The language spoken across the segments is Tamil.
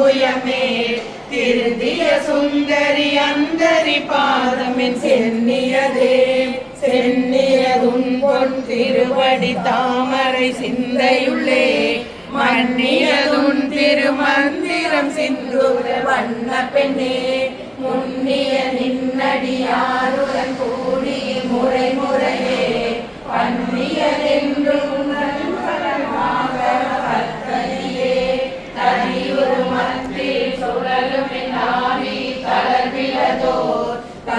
புயமே திருந்திய சுந்தரி அந்தரி பாதமின் சென்னியதே சென்னியதும் பொன் திருவடி தாமரை சிந்தையுள்ளே. மன்னியதும் திருமந்திரம் சிந்துர வண்ண பெண்ணே. முன்னிய நின்னடியாருடன் கூடி முறை முறையே. பன்னியதென்றும் நல்வரமாக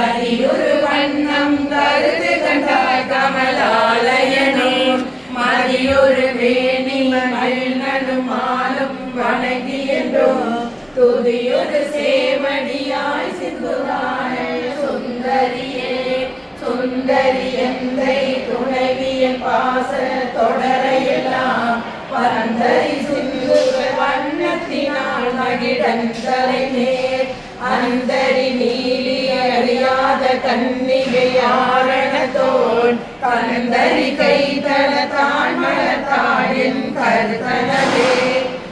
மதியுரு வண்ணம் கருது கண்டாய் கமலாலயனே மதியொரு வேணி மகிழ்நடும் மாலும் வணங்கி என்றும் துதியொரு சேவடியாய் சிந்துரான சுந்தரியே சுந்தரி எந்தை துணைவியன் பாச தொடரையெல்லாம் பரந்தரி சிந்து வண்ணத்தினால் மகிழந்தலை நேர் அந்தரி நீலி அறியாத கன்னிகையாரணத்தோன் கந்தரி கைதன தான் மலத்தாழின் கருத்தனவே.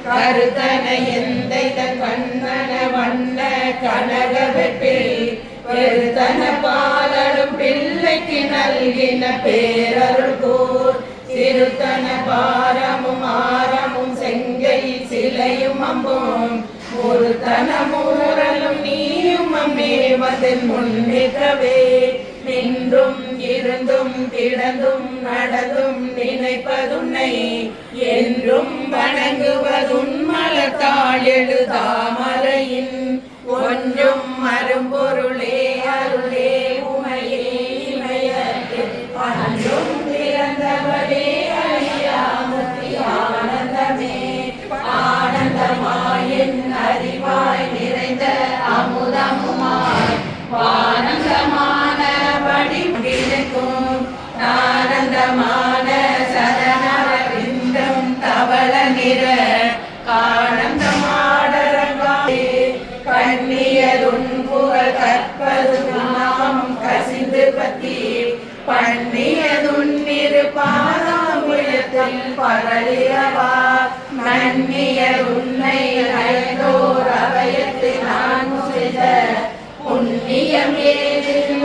கருத்தன எந்தை கண்ணன வண்ண கனக வெப்பில் பெருத்தன பாலரும் பிள்ளைக்கு நல்கின பேரருள் கூர். திருத்தன பாரமும் ஆரமும் செங்கை சிலையும் அம்பும். ஒரு தனமூரலும் நீயும் அம்மே வதில் முன்னிற்கவே நின்றும் இருந்தும் கிடந்தும் நடந்தும் நினைப்பதுன்னை என்றும் வணங்குவதுன் மலத்தாள் எழுதாமலையின். ஒன்றும் மரும்பொருளே பண்ணியதுன் இரு பாதாமுயத்தில் பரளியவா நன்னிய உன்னை ஐந்தோர் அவையத்து நான் செய்த புண்ணியமேதில்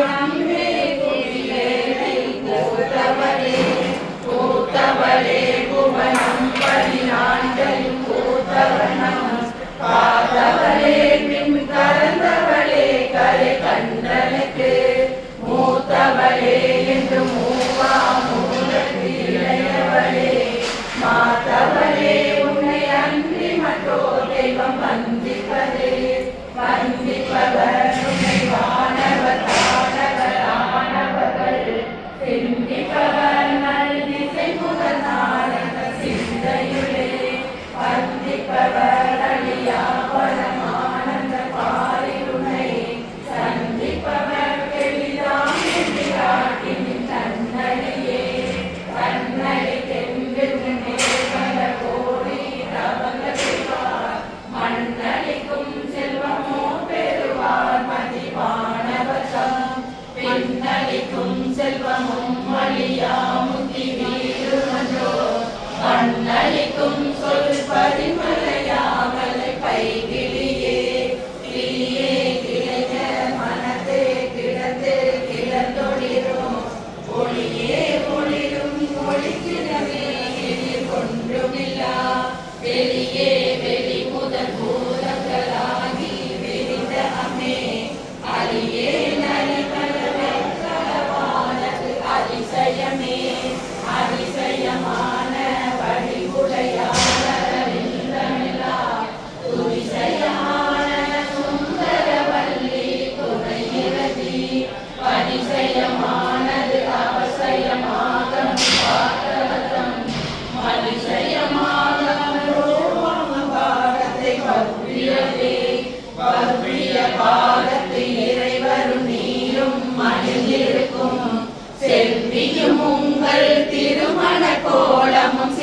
வெளியே வெளி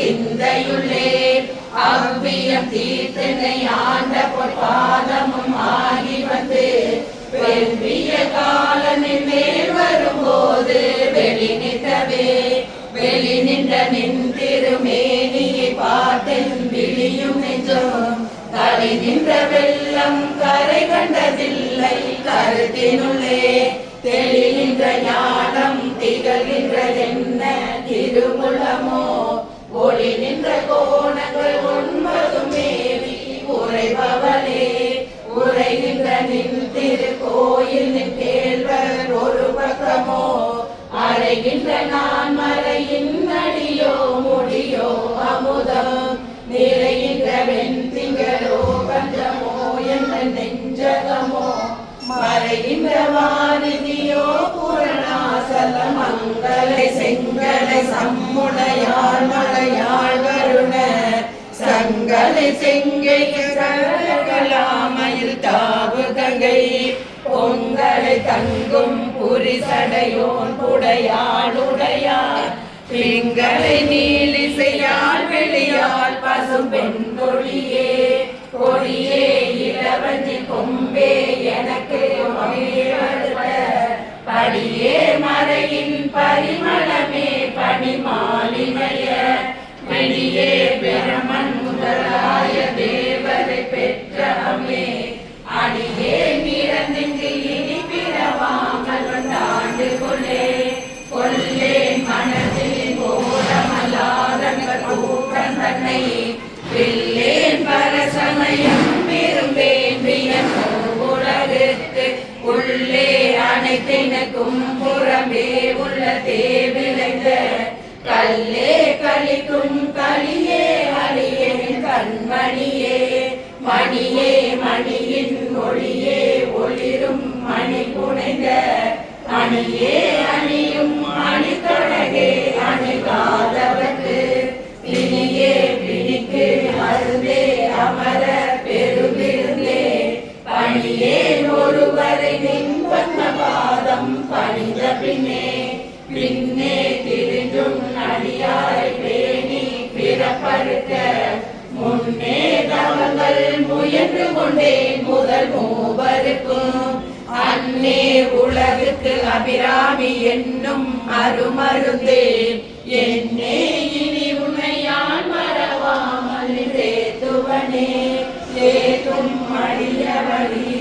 சிந்தையுள்ளே அவ்வியம் தீர்த்தனை ஆண்ட பொற்பாதமும் ஆகி வந்து வெவ்விய காலனின் மேல் வரும்போது வெளி நின்றவே வெளி நின்ற நின் திருமேனியை பார்த்தென் விழியும் நெஞ்சம். தலை நின்ற வெள்ளம் கரை கண்டதில்லை கருத்தினுள்ளே தெளிகின்ற ஞானம் திகழ்கின்ற என்ன திருமுலமோ ஒளி நின்ற கோணங்கள் ஒன்பதும் மேவி உரைபவனே உரைகின்ற நின் திருக்கோயில் நின் கேள்வர் ஒரு பக்கமோ. அறைகின்ற நான் மறையின் அடியோ முடியோ அமுதம். நிறைகின்ற வெண்திங்களோ பஞ்சமோ என்ற நெஞ்சகமோ. மறைகின்ற வாரிதியோ புரணாசல மங்களை செங்கலை சம்முடையாள் தலை செங்கை கலாமையில் தாவு கங்கை. பொங்கலை தங்கும் புரி சடையோன் புடையாளுடையார் பிங்களை நீலிசையால் வெளியால் பசும் பெண் கொடியே கொடியே இளவஞ்சி கொம்பே எனக்கு படியே மறையின் பரிமள தேவரை பெற்றமே அடியே பிறந்திங்கு இனி பிறவாமல் வந்தாண்டு கொள்ளே கொள்ளே மனதில் ஓரமலாதங்கள் கூட்டம் தன்னை பில்லேன் பரசமயம் விரும்பேன் வியந்தோ உலகுக்கு உள்ளே அனைத்தினுக்கும் புறமே உள்ள தேவிளைந்த கல்லே கலிக்கும் கலியே அழியேன் கண்மணியே. மணியே மணியின் ஒளியே ஒளிரும் மணி புனைந்த அணியே அணியும் அணித்தொடகே அணிகாதவர்க்கு பிணியே பிணிக்கு அருந்தே அமர பெருவிருந்தே பணியே ஒருவரை நின் பத்மபாதம் பணிந்த பின்னே பின்னே திரிஞ்சும் அடியாய் பேணி பிறப்பறுக்க முன்னே தவங்கள் முயன்று கொண்டேன் முதல் மூவருக்கும் அன்னே உலகுக்கு அபிராமி என்னும் அருமருந்தே என்னே இனி உன்னையான் மறவாமல் தேத்துவனே தேத்தும் அடியவழி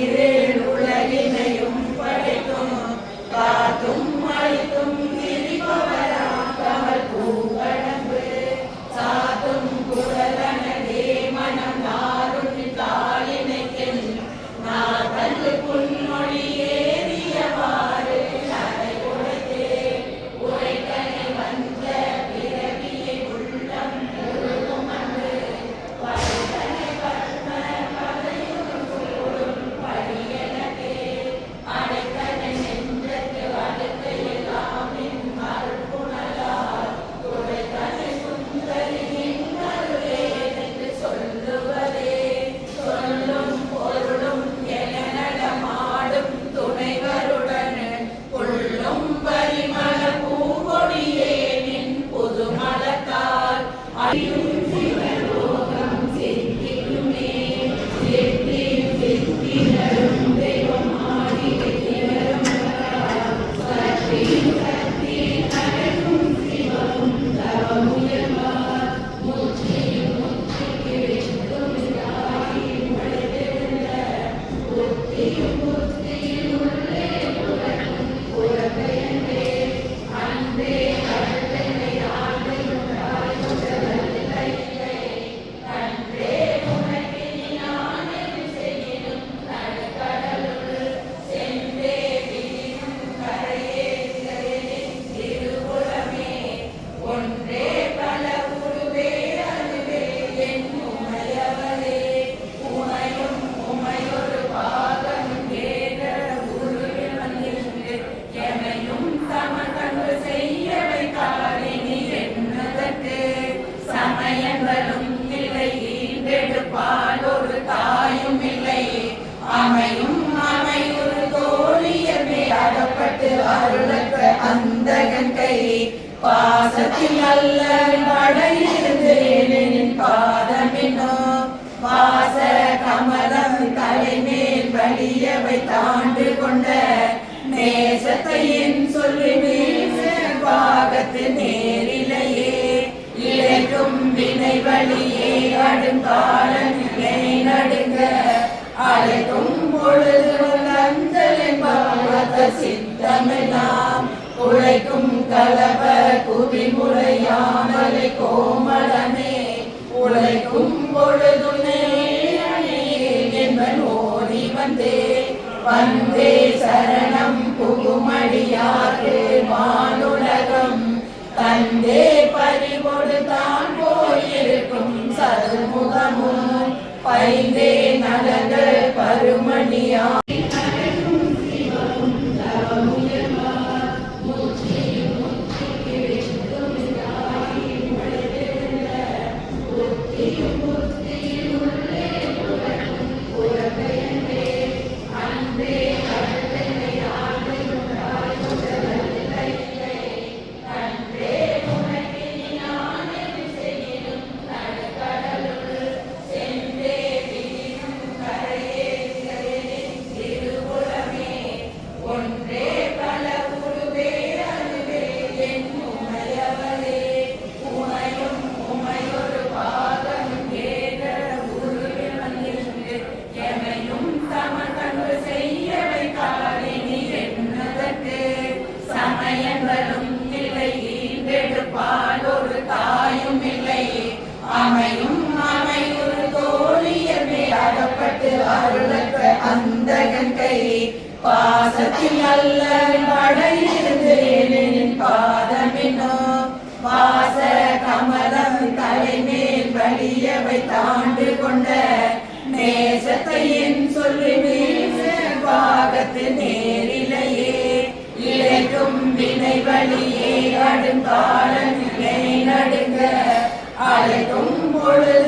அந்தகன் கை பாசத்தில் அல்ல படையிருந்தேனின் பாதமினோ வாச கமலம் தலைமேல் வலியவை தாண்டு கொண்ட நேசத்தையின் சொல்லி பாகத்து நேரிலையே இழைக்கும் வினை வழியே அடுங்கால நிலை நடுங்க அழைக்கும் பொழுது அஞ்சலின் பாவத்த சித்தமெல்லாம் உழைக்கும் கலப குவிமுறையாமலை கோமளமே. உழைக்கும் பொழுதுமே ஓடி வந்தே. வந்தே சரணம் புகுமடியாறு வானுலகம் தந்தே பறிவொடு தான் போயிருக்கும் சதுமுகமும் பைந்தே நலங்கள் பருமணியா Senhor. பாசத்தில் அல்ல படையிருந்து எனின் பாதமினோ வாச கமலம் தலைமேல் வலியவை தாண்டு கொண்ட நேசத்தையின் சொல்லி பாகத்து நேரிலையே. இழைக்கும் வினை வழியே அடுங்காலன் நிலை நடுங்க அழைக்கும் பொழுது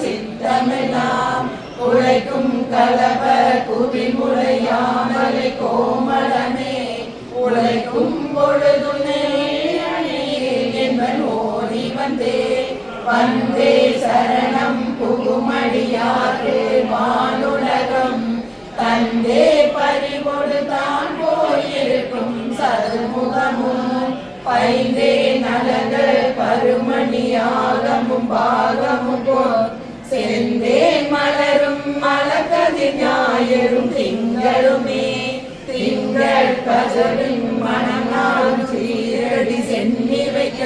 சித்தமெல்லாம் உழைக்கும் கலவ குவிமுறையாமலை கோமளமே. உழைக்கும் பொழுதுனே என்பன் ஓடி வந்தே. வந்தே சரணம் புகுமடியாறு வானுலகம் தந்தே பறிவொடு தான் போயிருக்கும் சதுமுகமும் பைந்தே நலங்கள் பருமணியாகமும் பாகமும் செந்தே மலர் மலக்கதிர் ஞாயிறும் திங்களுமே. திங்கள் கதவின் மணநாளும் சீரடி சென்னி வைக்க.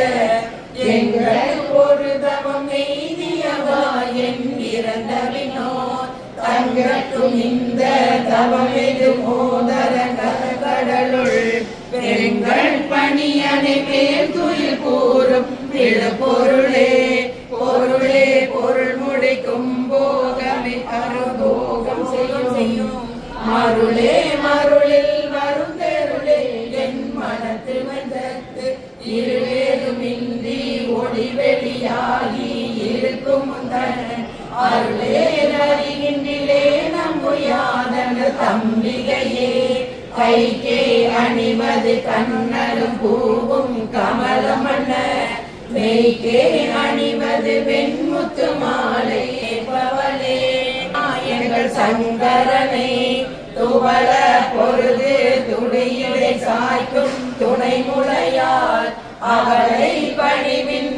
எங்கள் ஒரு தவம் எய்தியவா என் இறந்தவினோ தங்கட்டும் இந்த தவம் எது மோதர கடலுள் பெருங்கள் பணியனை மேல் துயில் கூறும் பிழ பொருளே பொருள் முடிக்கும் போகமே அருபோகம் செய்யும். செய்யும் மருளே மருளில் வரும் தெருளே என் மனத்தில் வந்தத்து இருவேதுமின்றி ஒளி வெளியாகி இருக்கும் அருளே அறிகின்றிலே நம்புயாதன தம்பிகையே கைக்கே அணிவது கண்ணலும் பூவும் கமலமண்ண மெய்க்கே அணிவது வெண்முத்து மாலை பவளே எங்கள் சங்கரனை துவள பொழுது துணையிடை சாய்க்கும் துணை முளையால் அவளை பணிவின்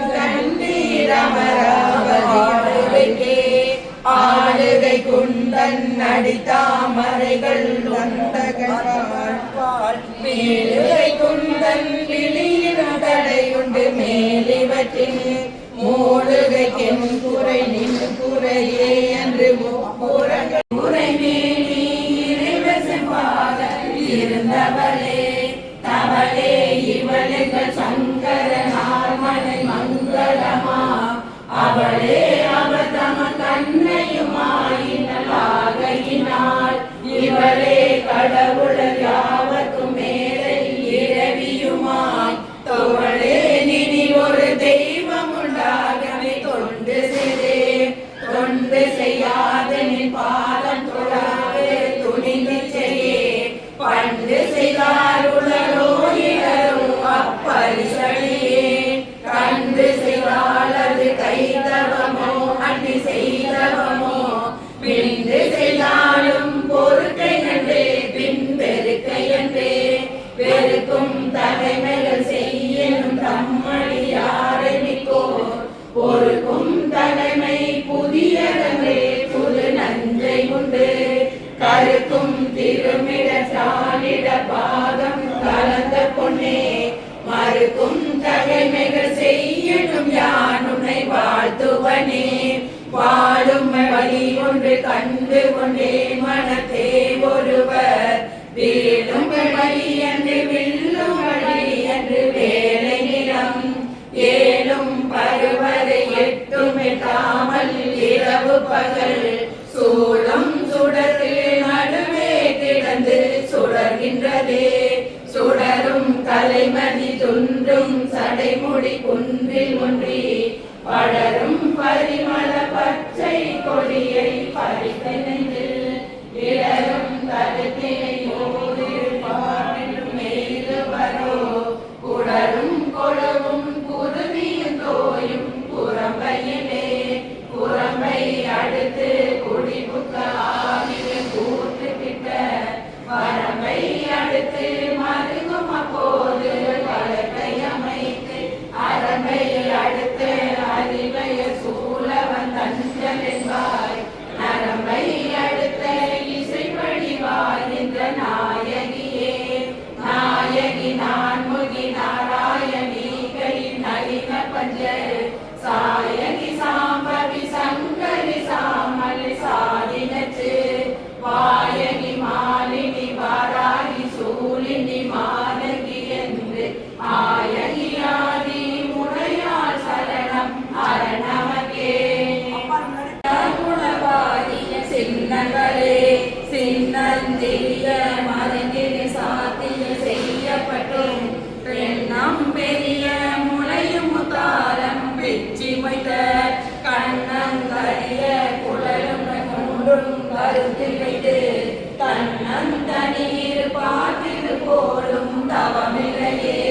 கண்டீரமராவதிக்கே ஆளுகை குந்தன் நடித்தாமரைகள் வந்தகழ்வாள் மேலுகை குந்தன் விழி படையுண்டு மேலிவற்றின் மூழுகைக்கென் குறை நின் குறையே என்று முப்புறங்கள் குறை மேலி இறைவசமாக இருந்தவளே தவளே இவளுகள் சங்கரனார் மனை மங்களமா. அவளே அவர் தம கண்ணையுமாயினால் இவளே கடவுள் Pai, Pai, Pai, Pai, Pai, Pai, Pai, தெரிய மரத்தின் சாத்திய செய்யப்பட்டோம். எண்ணம் பெரிய முளையும் தாரம் பிச்சி வைத்த கண்ணங்கரிய குழலும் கொண்டும் கருத்தில் வைத்து தன்னந்தனீர் பாட்டில் போலும் தவமில்லையே.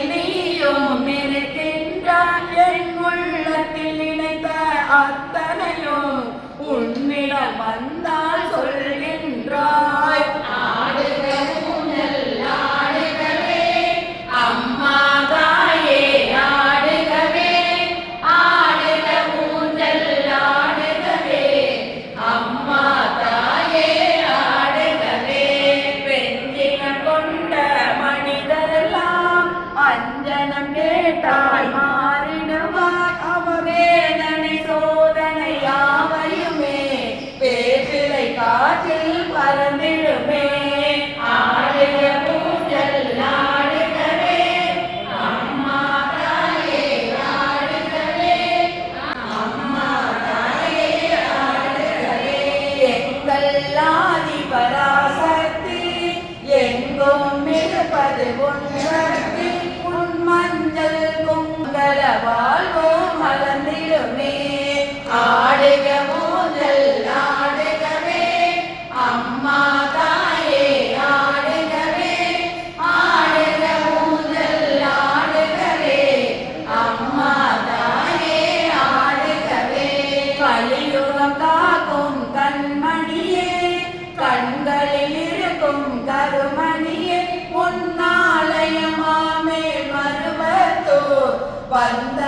Amen. 40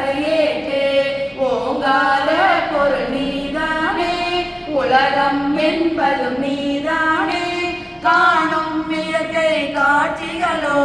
உலகம் என்பதும் நீதானே. காணும் இயற்கை காட்சிகளோ